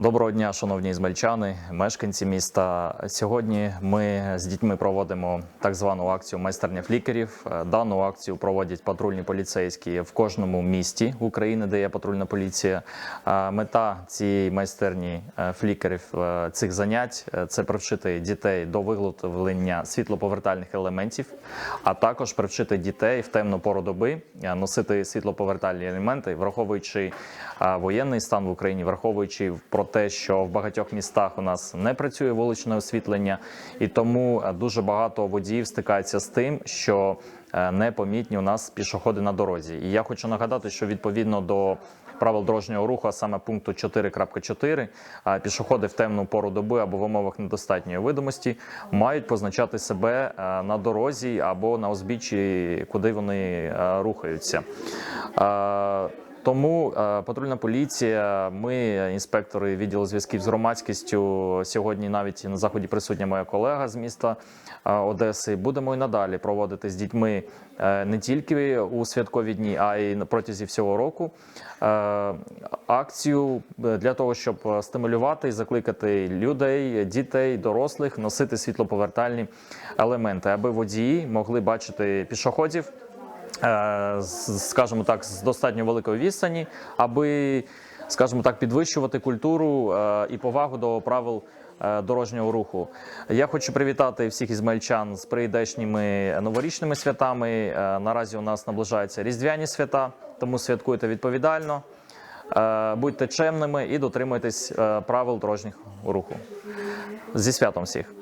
Доброго дня, шановні ізмельчани, мешканці міста. Сьогодні ми з дітьми проводимо так звану акцію майстерня флікерів. Е, Дану акцію проводять патрульні поліцейські в кожному місті України, де є патрульна поліція. Мета цієї майстерні е, флікерів е, цих занять е, це привчити дітей до виготовлення світлоповертальних елементів, а також привчити дітей в темну пору доби е, носити світлоповертальні елементи, враховуючи е, воєнний стан в Україні, враховуючи про те, що в багатьох містах у нас не працює вуличне освітлення, і тому е, дуже багато водіїв стикаються з тим, що е, непомітні у нас пішоходи на дорозі. І я хочу нагадати, що відповідно до правил дорожнього руху, а саме пункту 4.4, а пішоходи в темну пору доби або в умовах недостатньої видимості мають позначати себе е, на дорозі або на узбіччі, куди вони е, рухаються. Тому е, патрульна поліція, ми, інспектори відділу зв'язків з громадськістю, сьогодні навіть на заході присутня моя колега з міста е, Одеси. Будемо і надалі проводити з дітьми е, не тільки у святкові дні, а й протязі всього року акцію для того, щоб стимулювати і закликати людей, дітей, дорослих носити світлоповертальні елементи, аби водії могли бачити пішоходів скажімо так, з достатньо великої відстані, аби, скажімо так, підвищувати культуру е, і повагу до правил. е, Дорожнього руху я хочу привітати всіх ізмельчан з прийдешніми новорічними святами. Е, Наразі у нас наближаються різдвяні свята, тому святкуйте відповідально, е, будьте чемними і дотримуйтесь е, правил дорожнього руху. Зі святом всіх.